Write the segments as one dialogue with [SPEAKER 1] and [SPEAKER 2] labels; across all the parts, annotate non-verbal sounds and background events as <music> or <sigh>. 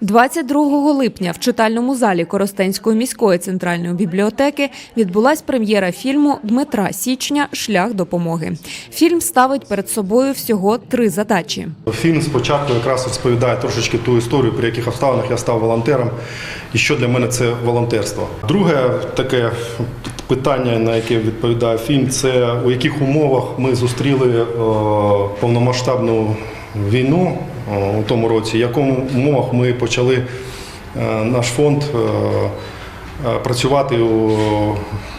[SPEAKER 1] 22 липня в читальному залі Коростенської міської центральної бібліотеки відбулась прем'єра фільму Дмитра Січня Шлях допомоги. Фільм ставить перед собою всього три задачі.
[SPEAKER 2] Фільм спочатку якраз розповідає трошечки ту історію, при яких обставинах я став волонтером, і що для мене це волонтерство. Друге таке питання, на яке відповідає фільм, це у яких умовах ми зустріли е, повномасштабну війну у тому році, в якому умовах ми почали е, наш фонд. е, е, Працювати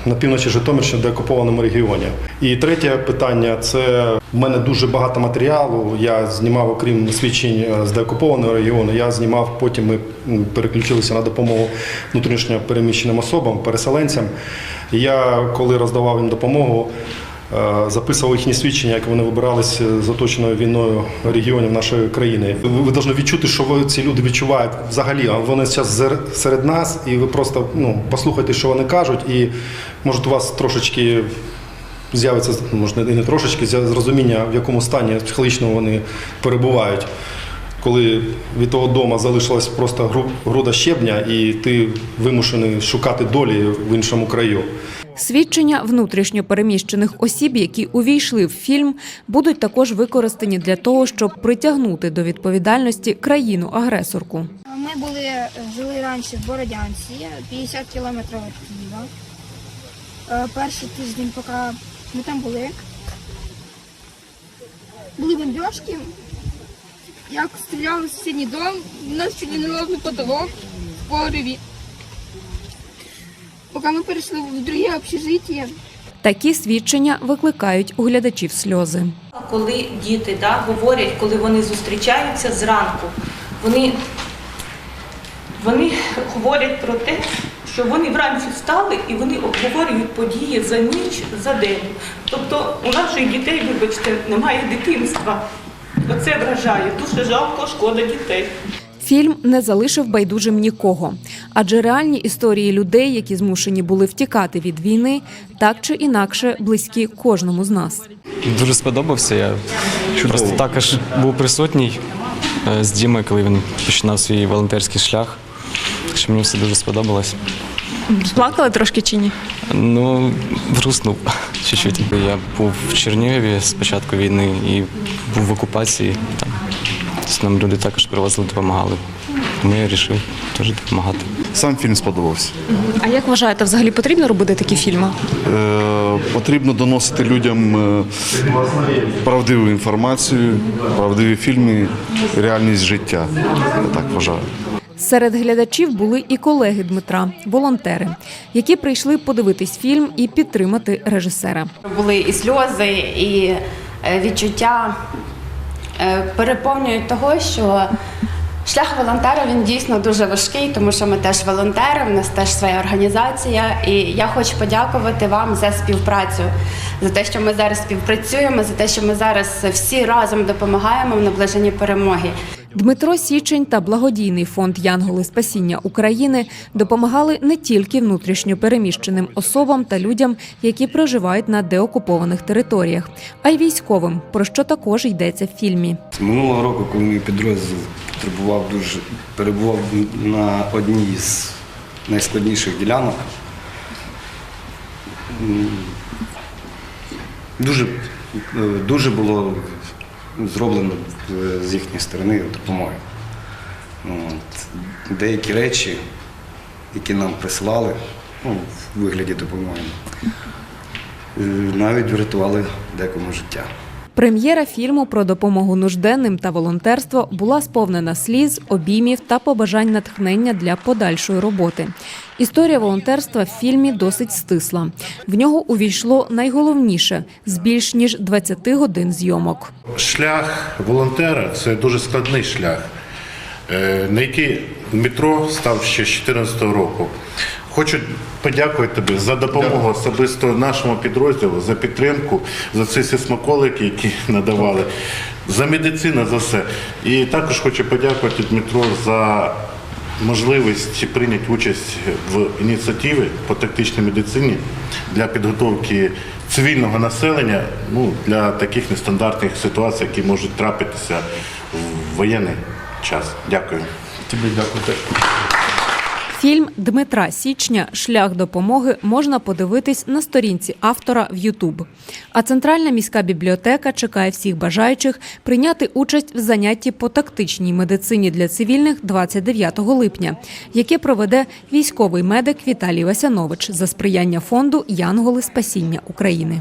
[SPEAKER 2] на півночі Житомирщини, деокупованому регіоні. І третє питання це в мене дуже багато матеріалу. Я знімав, окрім свідчень е, з деокупованого регіону, я знімав потім. Ми переключилися на допомогу внутрішньо переміщеним особам, переселенцям. Я, коли роздавав їм допомогу, е, записував їхні свідчення, як вони вибирались з оточеною війною регіонів нашої країни. Ви, ви повинні відчути, що ви ці люди відчувають взагалі. а Вони зараз серед нас, і ви просто ну, послухайте, що вони кажуть, і може у вас трошечки з'явиться, може, і не трошечки, зрозуміння, в якому стані психологічно вони перебувають. Коли від того дому залишилась просто гру- груда щебня, і ти вимушений шукати долі в іншому краю.
[SPEAKER 1] Свідчення внутрішньо переміщених осіб, які увійшли в фільм, будуть також використані для того, щоб притягнути до відповідальності країну-агресорку.
[SPEAKER 3] Ми були жили раніше в Бородянці, 50 кілометрів від Києва. Е, Перший тиждень, поки ми там були, були бомбіжки. Як стріляли в сусідній дом, у нас чуть не ловний потолок в пориві. Поки ми перейшли в друге общежиття,
[SPEAKER 1] Такі свідчення викликають у глядачів сльози.
[SPEAKER 4] Коли діти да, говорять, коли вони зустрічаються зранку, вони, вони говорять про те, що вони вранці встали і вони обговорюють події за ніч, за день. Тобто у наших дітей, вибачте, немає дитинства. Оце вражає. Дуже жалко, шкода дітей.
[SPEAKER 1] Фільм не залишив байдужим нікого, адже реальні історії людей, які змушені були втікати від війни, так чи інакше близькі кожному з нас.
[SPEAKER 5] Дуже сподобався. Я просто також був присутній е, з Дімою, коли він починав свій волонтерський шлях. Що мені все дуже сподобалось.
[SPEAKER 6] Плакали трошки чи ні?
[SPEAKER 5] Ну, грустнув <laughs> чуть-чуть. Я був в Чернігові з початку війни і був в окупації. Там нам люди також привозили, допомагали. Тому я вирішив теж допомагати.
[SPEAKER 7] Сам фільм сподобався.
[SPEAKER 6] А як вважаєте, взагалі потрібно робити такі фільми?
[SPEAKER 7] Е, потрібно доносити людям е, правдиву інформацію, правдиві фільми, реальність життя. Я так вважаю.
[SPEAKER 1] Серед глядачів були і колеги Дмитра, волонтери, які прийшли подивитись фільм і підтримати режисера.
[SPEAKER 8] Були і сльози, і е, відчуття е, переповнюють того, що шлях волонтера він дійсно дуже важкий, тому що ми теж волонтери, в нас теж своя організація. І я хочу подякувати вам за співпрацю, за те, що ми зараз співпрацюємо, за те, що ми зараз всі разом допомагаємо в наближенні перемоги.
[SPEAKER 1] Дмитро Січень та благодійний фонд Янголи Спасіння України допомагали не тільки внутрішньо переміщеним особам та людям, які проживають на деокупованих територіях, а й військовим, про що також йдеться в фільмі.
[SPEAKER 9] Минулого року, коли мій підрозділ потребував дуже перебував на одній з найскладніших ділянок, дуже, е, дуже було зроблено е, з їхньої сторони допомоги. От. Деякі речі, які нам присилали ну, в вигляді допомоги, е, навіть врятували декому життя.
[SPEAKER 1] Прем'єра фільму про допомогу нужденним та волонтерство була сповнена сліз, обіймів та побажань натхнення для подальшої роботи. Історія волонтерства в фільмі досить стисла. В нього увійшло найголовніше з більш ніж 20 годин зйомок.
[SPEAKER 10] Шлях волонтера це дуже складний шлях, е, на який Дмитро став ще з 2014 року. Хочу подякувати тобі за допомогу особисто нашому підрозділу, за підтримку, за ці всі смаколики, які <laughs> надавали, за медицину, за все. І також хочу подякувати Дмитро за можливість прийняти участь в ініціативі по тактичній медицині для підготовки цивільного населення ну, для таких нестандартних ситуацій, які можуть трапитися в воєнний час. Дякую.
[SPEAKER 2] Тобі дякую теж.
[SPEAKER 1] Фільм Дмитра Січня Шлях допомоги можна подивитись на сторінці автора в Ютуб. А Центральна міська бібліотека чекає всіх бажаючих прийняти участь в занятті по тактичній медицині для цивільних 29 липня, яке проведе військовий медик Віталій Васянович за сприяння фонду Янголи Спасіння України.